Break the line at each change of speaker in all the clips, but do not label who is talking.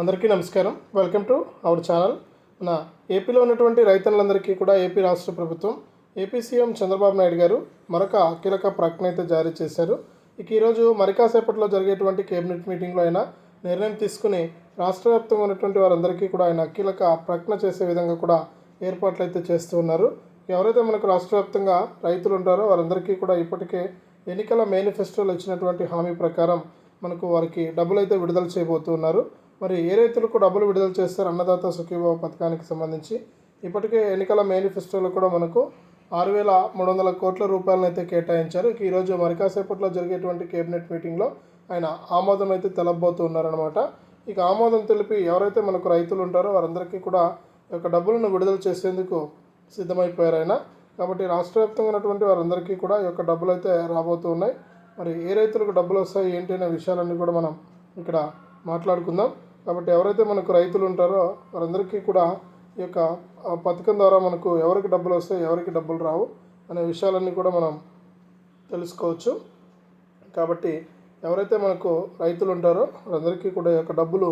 అందరికీ నమస్కారం. Welcome to our channel మన ఏపీలో ఉన్నటువంటి రైతులందరికీ కూడా ఏపీ రాష్ట్ర ప్రభుత్వం ఏపీ సీఎం చంద్రబాబు నాయుడు గారు మరొక కీలక ప్రకటన అయితే జారీ చేశారు. ఇక ఈరోజు మరికాసేపట్లో జరిగేటువంటి కేబినెట్ మీటింగ్లో ఆయన నిర్ణయం తీసుకుని రాష్ట్ర వ్యాప్తంగా ఉన్నటువంటి వారందరికీ కూడా ఆయన కీలక ప్రకటన చేసే విధంగా కూడా ఏర్పాట్లు అయితే చేస్తూ ఉన్నారు. ఎవరైతే మనకు రాష్ట్ర వ్యాప్తంగా రైతులు ఉంటారో వారందరికీ కూడా ఇప్పటికే ఎన్నికల మేనిఫెస్టోలో ఇచ్చినటువంటి హామీ ప్రకారం మనకు వారికి డబ్బులు అయితే విడుదల చేయబోతున్నారు మరి ఏ రైతులకు డబ్బులు విడుదల చేస్తారు అన్నదాత సుఖీభావ పథకానికి సంబంధించి? ఇప్పటికే ఎన్నికల మేనిఫెస్టోలో కూడా మనకు ఆరు వేల మూడు వందల కోట్ల రూపాయలను అయితే కేటాయించారు ఈరోజు మరి కాసేపట్లో జరిగేటువంటి కేబినెట్ మీటింగ్లో ఆయన ఆమోదం అయితే తెలబోతూ ఉన్నారనమాట ఇక ఆమోదం తెలిపి ఎవరైతే మనకు రైతులు ఉంటారో వారందరికీ కూడా యొక్క డబ్బులను విడుదల చేసేందుకు సిద్ధమైపోయారు ఆయన. కాబట్టి రాష్ట్ర వ్యాప్తంగా ఉన్నటువంటి వారందరికీ కూడా యొక్క డబ్బులు అయితే రాబోతూ ఉన్నాయి. మరి ఏ రైతులకు డబ్బులు వస్తాయి ఏంటి అనే విషయాలన్నీ కూడా మనం ఇక్కడ మాట్లాడుకుందాం. కాబట్టి ఎవరైతే మనకు రైతులు ఉంటారో వారందరికీ కూడా ఈ యొక్క పథకం ద్వారా మనకు ఎవరికి డబ్బులు వస్తాయి ఎవరికి డబ్బులు రావు అనే విషయాలన్నీ కూడా మనం తెలుసుకోవచ్చు. కాబట్టి ఎవరైతే మనకు రైతులు ఉంటారో వారందరికీ కూడా ఈ యొక్క డబ్బులు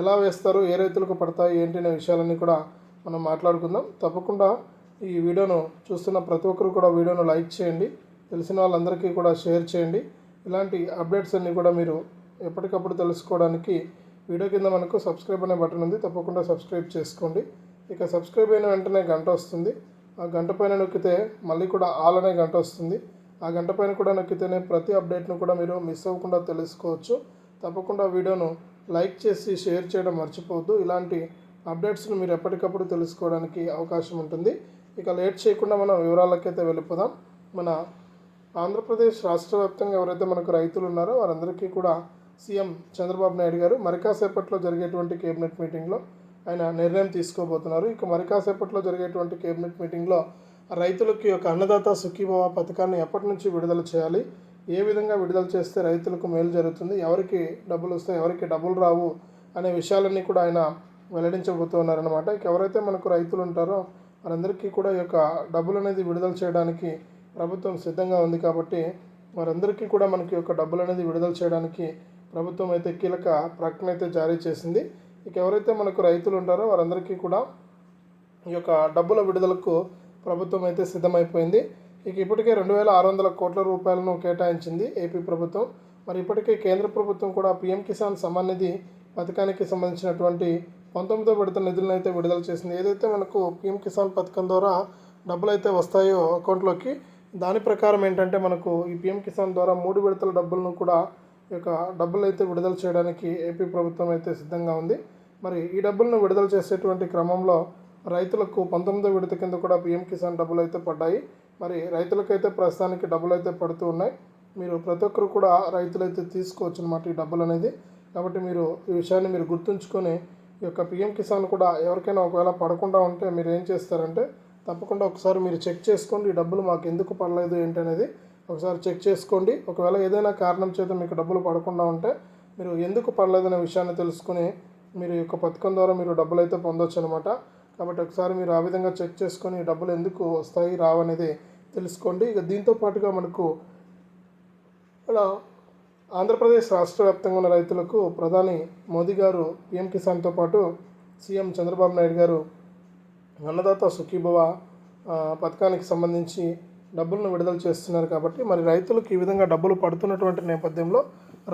ఎలా వేస్తారు ఏ రైతులకు పడతాయి ఏంటి అనే విషయాలన్నీ కూడా మనం మాట్లాడుకుందాం. తప్పకుండా ఈ వీడియోను చూస్తున్న ప్రతి ఒక్కరు కూడా వీడియోను లైక్ చేయండి తెలిసిన వాళ్ళందరికీ కూడా షేర్ చేయండి. ఇలాంటి అప్డేట్స్ అన్నీ కూడా మీరు ఎప్పటికప్పుడు తెలుసుకోవడానికి వీడియో కింద మనకు సబ్స్క్రైబ్ అనే బటన్ ఉంది. తప్పకుండా సబ్స్క్రైబ్ చేసుకోండి. ఇక సబ్స్క్రైబ్ అయిన వెంటనే గంట వస్తుంది. ఆ గంట పైన నొక్కితే మళ్ళీ కూడా ఆల్ అనే గంట వస్తుంది. ఆ గంట పైన కూడా నొక్కితేనే ప్రతి అప్డేట్ను కూడా మీరు మిస్ అవ్వకుండా తెలుసుకోవచ్చు. తప్పకుండా వీడియోను లైక్ చేసి షేర్ చేయడం మర్చిపోవద్దు. ఇలాంటి అప్డేట్స్ను మీరు ఎప్పటికప్పుడు తెలుసుకోవడానికి అవకాశం ఉంటుంది. ఇక లేట్ చేయకుండా మనం వివరాలకైతే వెళ్ళిపోదాం. మన ఆంధ్రప్రదేశ్ రాష్ట్ర వ్యాప్తంగా ఎవరైతే మనకు రైతులు ఉన్నారో వారందరికీ కూడా సీఎం చంద్రబాబు నాయుడు గారు మరికాసేపట్లో జరిగేటువంటి కేబినెట్ మీటింగ్లో ఆయన నిర్ణయం తీసుకోబోతున్నారు. ఇక మరికాసేపట్లో జరిగేటువంటి కేబినెట్ మీటింగ్లో రైతులకి ఒక అన్నదాత సుఖీభవ పథకాన్ని ఎప్పటి నుంచి విడుదల చేయాలి? ఏ విధంగా విడుదల చేస్తే రైతులకు మేలు జరుగుతుంది? ఎవరికి డబ్బులు వస్తాయి? ఎవరికి డబ్బులు రావు? అనే విషయాలన్నీ కూడా ఆయన వెల్లడించబోతున్నారనమాట ఇక ఎవరైతే మనకు రైతులు ఉంటారో వారందరికీ కూడా ఈ యొక్క డబ్బులు అనేది విడుదల చేయడానికి ప్రభుత్వం సిద్ధంగా ఉంది కాబట్టి వారందరికీ కూడా మనకి యొక్క డబ్బులు అనేది విడుదల చేయడానికి ప్రభుత్వం అయితే కీలక ప్రకటన అయితే జారీ చేసింది. ఇక ఎవరైతే మనకు రైతులు ఉంటారో వారందరికీ కూడా ఈ యొక్క డబ్బుల విడుదలకు ప్రభుత్వం అయితే సిద్ధమైపోయింది. ఇక ఇప్పటికే రెండు వేల ఆరు వందల కోట్ల రూపాయలను కేటాయించింది ఏపీ ప్రభుత్వం. మరి ఇప్పటికే కేంద్ర ప్రభుత్వం కూడా పీఎం కిసాన్ సమ్మాన్ నిధి పథకానికి సంబంధించినటువంటి పంతొమ్మిదో విడత నిధులను అయితే విడుదల చేసింది. ఏదైతే మనకు పీఎం కిసాన్ పథకం ద్వారా డబ్బులు అయితే వస్తాయో అకౌంట్లోకి దాని ప్రకారం ఏంటంటే మనకు ఈ పీఎం కిసాన్ ద్వారా మూడు విడతల డబ్బులను కూడా యొక్క డబ్బులు అయితే విడుదల చేయడానికి ఏపీ ప్రభుత్వం అయితే సిద్ధంగా ఉంది. మరి ఈ డబ్బులను విడుదల చేసేటువంటి క్రమంలో రైతులకు పంతొమ్మిదో విడత కింద కూడా పీఎం కిసాన్ డబ్బులు అయితే పడ్డాయి. మరి రైతులకైతే ప్రస్తుతానికి డబ్బులు అయితే పడుతూ ఉన్నాయి. మీరు ప్రతి ఒక్కరు కూడా రైతులైతే తీసుకోవచ్చు అనమాట ఈ డబ్బులు అనేది కాబట్టి మీరు ఈ విషయాన్ని మీరు గుర్తుంచుకొని ఈ యొక్క పిఎం కిసాన్ కూడా ఎవరికైనా ఒకవేళ పడకుండా ఉంటే మీరు ఏం చేస్తారంటే తప్పకుండా ఒకసారి మీరు చెక్ చేసుకోండి ఈ డబ్బులు మాకు ఎందుకు పడలేదు ఏంటనేది. ఒకసారి చెక్ చేసుకోండి. ఒకవేళ ఏదైనా కారణం చేత మీకు డబ్బులు పడకుండా ఉంటే మీరు ఎందుకు పడలేదనే విషయాన్ని తెలుసుకుని మీరు యొక్క పథకం ద్వారా మీరు డబ్బులు అయితే పొందొచ్చు అనమాట కాబట్టి ఒకసారి మీరు ఆ విధంగా చెక్ చేసుకొని డబ్బులు ఎందుకు వస్తాయి రావనేది తెలుసుకోండి. ఇక దీంతో పాటుగా మనకు ఇలా ఆంధ్రప్రదేశ్ రాష్ట్ర వ్యాప్తంగా ఉన్న రైతులకు ప్రధాని మోదీ గారు పిఎం కిసాన్తో పాటు సీఎం చంద్రబాబు నాయుడు గారు అన్నదాత సుఖీభవ పథకానికి సంబంధించి డబ్బులను విడుదల చేస్తున్నారు కాబట్టి మరి రైతులకు ఈ విధంగా డబ్బులు పడుతున్నటువంటి నేపథ్యంలో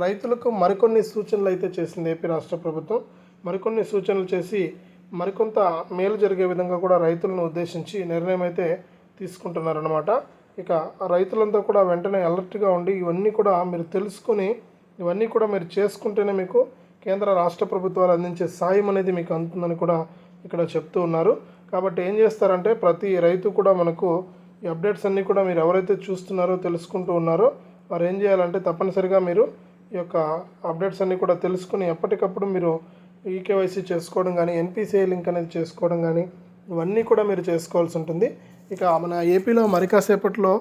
రైతులకు మరికొన్ని సూచనలు అయితే చేసింది ఏపీ రాష్ట్ర ప్రభుత్వం. మరికొన్ని సూచనలు చేసి మరికొంత మేలు జరిగే విధంగా కూడా రైతులను ఉద్దేశించి నిర్ణయం అయితే తీసుకుంటున్నారన్నమాట. ఇక రైతులంతా కూడా వెంటనే అలర్ట్గా ఉండి ఇవన్నీ కూడా మీరు తెలుసుకొని ఇవన్నీ కూడా మీరు చేసుకుంటేనే మీకు కేంద్ర రాష్ట్ర ప్రభుత్వాలు అందించే సాయం అనేది మీకు అందుతుందని కూడా ఇక్కడ చెప్తూ ఉన్నారు. కాబట్టి ఏం చేస్తారంటే ప్రతి రైతు కూడా మనకు ఈ అప్డేట్స్ అన్నీ కూడా మీరు ఎవరైతే చూస్తున్నారో తెలుసుకుంటూ ఉన్నారో వారు ఏం చేయాలంటే తప్పనిసరిగా మీరు ఈ యొక్క అప్డేట్స్ అన్నీ కూడా తెలుసుకుని ఎప్పటికప్పుడు మీరు ఈకేవైసీ చేసుకోవడం కానీ ఎన్పిసిఐ లింక్ అనేది చేసుకోవడం కానీ ఇవన్నీ కూడా మీరు చేసుకోవాల్సి ఉంటుంది. ఇక మన ఏపీలో మరి కాసేపట్లో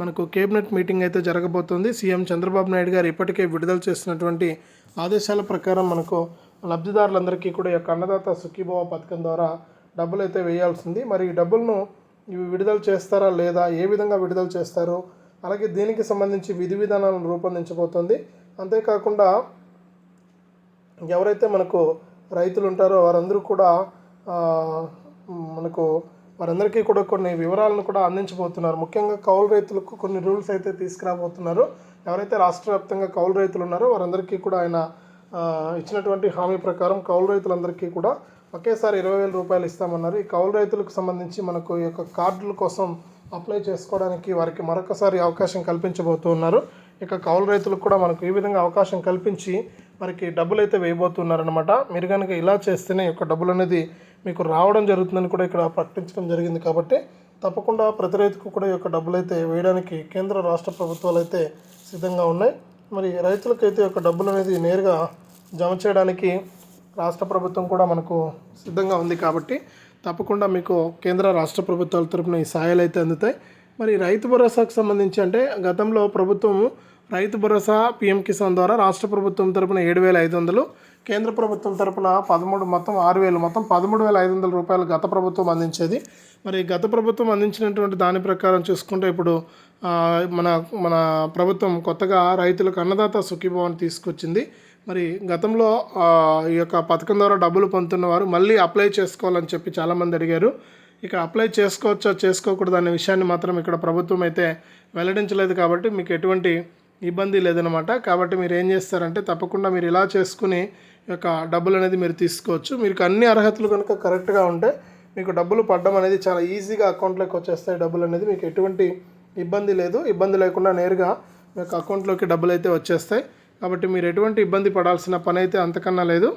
మనకు కేబినెట్ మీటింగ్ అయితే జరగబోతుంది. సీఎం చంద్రబాబు నాయుడు గారు ఇప్పటికే విడుదల చేసినటువంటి ఆదేశాల ప్రకారం మనకు లబ్ధిదారులందరికీ కూడా ఈ యొక్క అన్నదాత సుఖీభవ పథకం ద్వారా డబ్బులు అయితే వేయాల్సింది మరి ఈ డబ్బులను ఇవి విడుదల చేస్తారా లేదా ఏ విధంగా విడుదల చేస్తారు? అలాగే దీనికి సంబంధించి విధి విధానాలను రూపొందించబోతోంది. అంతేకాకుండా ఎవరైతే మనకు రైతులు ఉంటారో వారందరూ కూడా మనకు వారందరికీ కూడా కొన్ని వివరాలను కూడా అందించబోతున్నారు. ముఖ్యంగా కౌలు రైతులకు కొన్ని రూల్స్ అయితే తీసుకురాబోతున్నారు. ఎవరైతే రాష్ట్ర వ్యాప్తంగా కౌలు రైతులు ఉన్నారో వారందరికీ కూడా ఆయన ఇచ్చినటువంటి హామీ ప్రకారం కౌలు రైతులందరికీ కూడా ఒకేసారి ఇరవై వేల రూపాయలు ఇస్తామన్నారు. ఈ కౌలు రైతులకు సంబంధించి మనకు ఈ యొక్క కార్డుల కోసం అప్లై చేసుకోవడానికి వారికి మరొకసారి అవకాశం కల్పించబోతున్నారు. ఇక కౌలు రైతులకు కూడా మనకు ఈ విధంగా అవకాశం కల్పించి మనకి డబ్బులు అయితే వేయబోతున్నారనమాట మీరు కనుక ఇలా చేస్తేనే యొక్క డబ్బులు అనేది మీకు రావడం జరుగుతుందని కూడా ఇక్కడ ప్రకటించడం జరిగింది కాబట్టి తప్పకుండా ప్రతి రైతుకు కూడా ఈ యొక్క డబ్బులు అయితే వేయడానికి కేంద్ర రాష్ట్ర ప్రభుత్వాలు అయితే సిద్ధంగా ఉన్నాయి. మరి రైతులకైతే ఈ యొక్క డబ్బులు అనేది నేరుగా జమ చేయడానికి రాష్ట్ర ప్రభుత్వం కూడా మనకు సిద్ధంగా ఉంది కాబట్టి తప్పకుండా మీకు కేంద్ర రాష్ట్ర ప్రభుత్వాల తరపున ఈ సాయాలు అయితే అందుతాయి. మరి రైతు భరోసాకు సంబంధించి అంటే గతంలో ప్రభుత్వము రైతు భరోసా పీఎం కిసాన్ ద్వారా రాష్ట్ర ప్రభుత్వం తరపున ఏడు వేల ఐదు వందలు కేంద్ర ప్రభుత్వం తరపున పదమూడు మొత్తం ఆరు వేలు మొత్తం పదమూడు వేల ఐదు వందల రూపాయలు గత ప్రభుత్వం అందించేది. మరి గత ప్రభుత్వం అందించినటువంటి దాని ప్రకారం చూసుకుంటే ఇప్పుడు మన మన ప్రభుత్వం కొత్తగా రైతులకు అన్నదాత సుఖీభవన్ తీసుకొచ్చింది. మరి గతంలో ఈ యొక్క పథకం ద్వారా డబ్బులు పొందుతున్న వారు మళ్ళీ అప్లై చేసుకోవాలని చెప్పి చాలామంది అడిగారు. ఇక అప్లై చేసుకోవచ్చా చేసుకోకూడదు అనే విషయాన్ని మాత్రం ఇక్కడ ప్రభుత్వం అయితే వెల్లడించలేదు కాబట్టి మీకు ఎటువంటి ఇబ్బంది లేదనమాట కాబట్టి మీరు ఏం చేస్తారంటే తప్పకుండా మీరు ఇలా చేసుకుని యొక్క డబ్బులు అనేది మీరు తీసుకోవచ్చు. మీకు అన్ని అర్హతలు కనుక కరెక్ట్గా ఉంటే మీకు డబ్బులు పడడం అనేది చాలా ఈజీగా అకౌంట్లోకి వచ్చేస్తాయి డబ్బులు అనేది. మీకు ఎటువంటి ఇబ్బంది లేదు. ఇబ్బంది లేకుండా నేరుగా మీకు యొక్క అకౌంట్లోకి డబ్బులు అయితే వచ్చేస్తాయి. కాబట్టి మీరు ఎటువంటి ఇబ్బంది పడాల్సిన పని అయితే అంతకన్నా లేదు.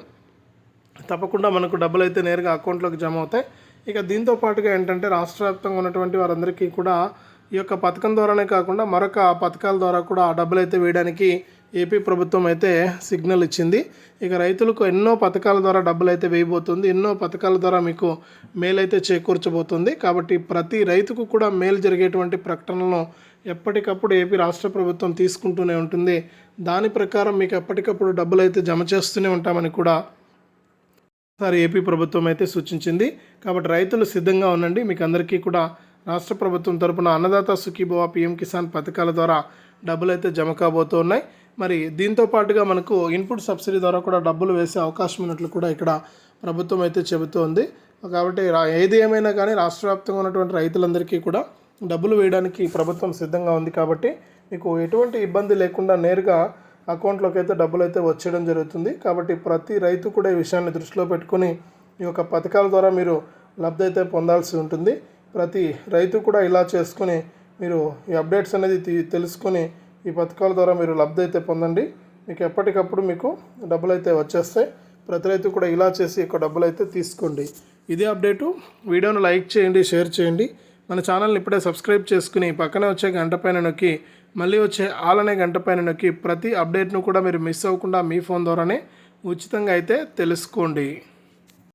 తప్పకుండా మనకు డబ్బులు అయితే నేరుగా అకౌంట్లోకి జమ అవుతాయి. ఇక దీంతో పాటుగా ఏంటంటే రాష్ట్ర వ్యాప్తంగా ఉన్నటువంటి వారందరికీ కూడా ఈ యొక్క పథకం ద్వారానే కాకుండా మరొక పథకాల ద్వారా కూడా ఆ డబ్బులు అయితే వేయడానికి ఏపీ ప్రభుత్వం అయితే సిగ్నల్ ఇచ్చింది. ఇక రైతులకు ఎన్నో పథకాల ద్వారా డబ్బులు అయితే వేయబోతుంది. ఎన్నో పథకాల ద్వారా మీకు మేలు అయితే చేకూర్చబోతుంది. కాబట్టి ప్రతి రైతుకు కూడా మేలు జరిగేటువంటి ప్రకటనలను ఎప్పటికప్పుడు ఏపీ రాష్ట్ర ప్రభుత్వం తీసుకుంటూనే ఉంటుంది. దాని ప్రకారం మీకు ఎప్పటికప్పుడు డబ్బులు అయితే జమ చేస్తూనే ఉంటామని కూడా సారి ఏపీ ప్రభుత్వం అయితే సూచించింది. కాబట్టి రైతులు సిద్ధంగా ఉండండి. మీకు అందరికీ కూడా రాష్ట్ర ప్రభుత్వం తరపున అన్నదాత సుఖీభవ పిఎం కిసాన్ పథకాల ద్వారా డబ్బులు అయితే జమ కాబోతున్నాయి. మరి దీంతో పాటుగా మనకు ఇన్పుట్ సబ్సిడీ ద్వారా కూడా డబ్బులు వేసే అవకాశం ఉన్నట్లు కూడా ఇక్కడ ప్రభుత్వం అయితే చెబుతోంది. కాబట్టి ఏది ఏమైనా కానీ రాష్ట్ర వ్యాప్తంగా ఉన్నటువంటి రైతులందరికీ కూడా డబ్బులు వేయడానికి ప్రభుత్వం సిద్ధంగా ఉంది కాబట్టి మీకు ఎటువంటి ఇబ్బంది లేకుండా నేరుగా అకౌంట్లోకి అయితే డబ్బులు అయితే వచ్చేయడం జరుగుతుంది. కాబట్టి ప్రతి రైతు కూడా ఈ విషయాన్ని దృష్టిలో పెట్టుకొని ఈ యొక్క పథకాల ద్వారా మీరు లబ్ధి అయితే పొందాల్సి ఉంటుంది. ప్రతి రైతు కూడా ఇలా చేసుకుని మీరు ఈ అప్డేట్స్ అనేది తెలుసుకుని ఈ పథకాల ద్వారా మీరు లబ్ధి అయితే పొందండి. మీకు ఎప్పటికప్పుడు మీకు డబ్బులు అయితే వచ్చేస్తాయి. ప్రతి రైతు కూడా ఇలా చేసి ఈ డబ్బులు అయితే తీసుకోండి. ఇదే అప్డేటు. వీడియోను లైక్ చేయండి షేర్ చేయండి. మన ఛానల్ని ఇప్పుడే సబ్స్క్రైబ్ చేసుకుని పక్కనే వచ్చే గంట పైన నొక్కి మళ్ళీ వచ్చే ఆల్ అనే గంట పైన నొక్కి ప్రతి అప్డేట్ను కూడా మీరు మిస్ అవ్వకుండా మీ ఫోన్ ద్వారానే ఉచితంగా అయితే తెలుసుకోండి.